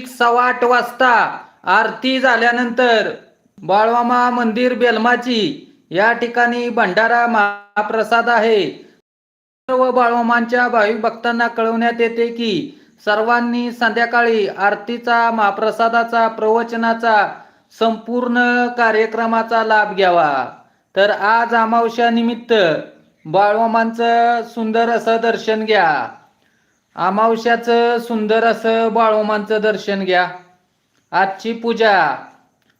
सव्वा आठ वाजता आरती झाल्यानंतर बाळवामा मंदिर बेलमाची या ठिकाणी भंडारा महाप्रसाद आहे. सर्व बाळवामांच्या भाविक भक्तांना कळवण्यात येते की सर्वांनी संध्याकाळी आरतीचा महाप्रसादाचा प्रवचनाचा संपूर्ण कार्यक्रमाचा लाभ घ्यावा. तर आज अमावश्या निमित्त बाळवामांचं सुंदर असं दर्शन घ्या. अमावश्याचं सुंदर असं बाळोमांचं दर्शन घ्या. आजची पूजा.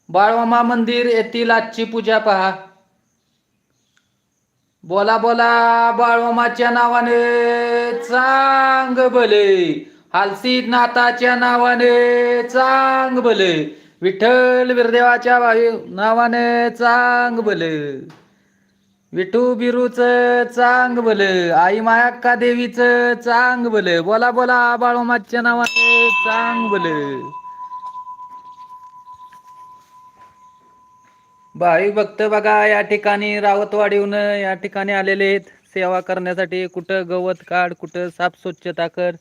बाळोमा मंदिर येथील आजची पूजा पहा. बोला बोला बाळोमाच्या नावाने चांग भले. हालसी नाथाच्या नावाने चांग भले. विठ्ठल विरदेवाच्या नावाने चांग भले. विठू बिरूच चांग बल आई मायाक्का देवीचं चांग बल बोला बोला बाळोमाच्या नावाने चांग बल. भाविक भक्त बघा या ठिकाणी रावतवाडीहून या ठिकाणी आलेले आहेत. सेवा करण्यासाठी कुठं गवत काढ कुठं साफ स्वच्छता कर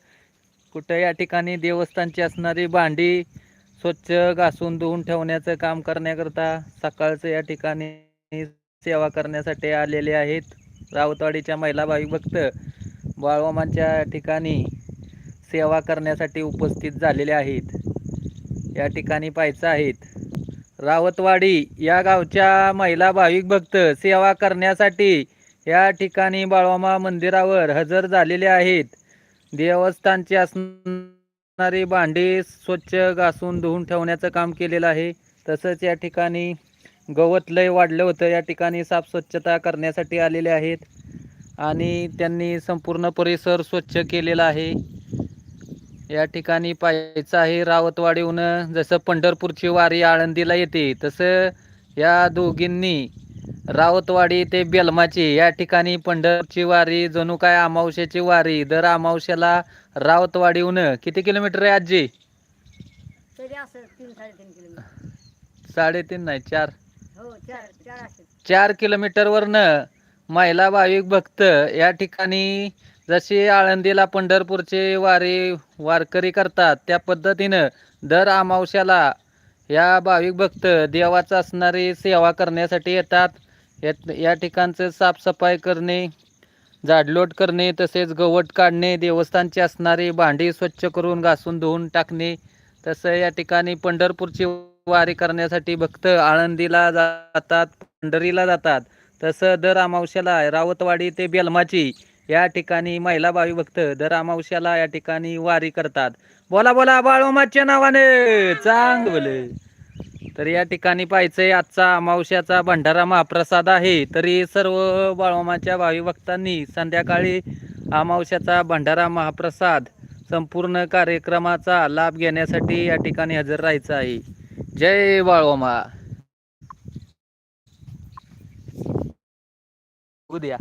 कुठं या ठिकाणी देवस्थानची असणारी भांडी स्वच्छ घासून धुवून ठेवण्याचं काम करण्याकरता सकाळचं या ठिकाणी सेवा करण्यासाठी आलेले आहेत. रावतवाडीच्या महिला भाविक भक्त बाळवामांच्या ठिकाणी सेवा करण्यासाठी उपस्थित झालेले आहेत. या ठिकाणी पाहायचं आहेत. रावतवाडी या गावच्या महिला भाविक भक्त सेवा करण्यासाठी या ठिकाणी बाळवामा मंदिरावर हजर झालेले आहेत. देवस्थानची असणारी भांडी स्वच्छ घासून धुवून ठेवण्याचं काम केलेलं आहे. तसंच या ठिकाणी गवत लय वाढलं होतं. या ठिकाणी साफ स्वच्छता करण्यासाठी आलेले आहेत. आणि त्यांनी संपूर्ण परिसर स्वच्छ केलेला आहे. या ठिकाणी पाहायचं आहे रावतवाडीहून जसं पंढरपूरची वारी आळंदीला येते तसं या दोघींनी रावतवाडी ते बेलमाची या ठिकाणी पंढरपूरची वारी जणू काय अमावस्याची वारी दर अमावस्याला रावतवाडीहून किती किलोमीटर आहे आजी? साडेतीन नाही चार. चार किलोमीटर असेल महिला भाविक भक्त या ठिकाणी जशी आळंदीला पंढरपूरचे वारी वारकरी करतात त्या पद्धतीनं दर अमावश्याला या भाविक भक्त देवाचा असणारी सेवा करण्यासाठी येतात. यात या ठिकाणचं साफसफाई करणे झाडलोट करणे तसेच गवत काढणे देवस्थानची असणारी भांडी स्वच्छ करून घासून धुवून टाकणे तसं या ठिकाणी पंढरपूरची वारी करण्यासाठी भक्त आळंदीला जातात पंढरीला जातात. तसं दर अमावश्याला रावतवाडी ते बेलमाची या ठिकाणी महिला भावी भक्त दर अमावश्याला या ठिकाणी वारी करतात. बोला बोला बाळोमाच्या नावाने चांग बोले तर या ठिकाणी पाहायचंय आजचा अमावश्याचा भंडारा महाप्रसाद आहे. तरी सर्व बाळोमाच्या भावी भक्तांनी संध्याकाळी अमावश्याचा भंडारा महाप्रसाद संपूर्ण कार्यक्रमाचा लाभ घेण्यासाठी या ठिकाणी हजर राहायचं आहे. जय बाळोमा उद्या.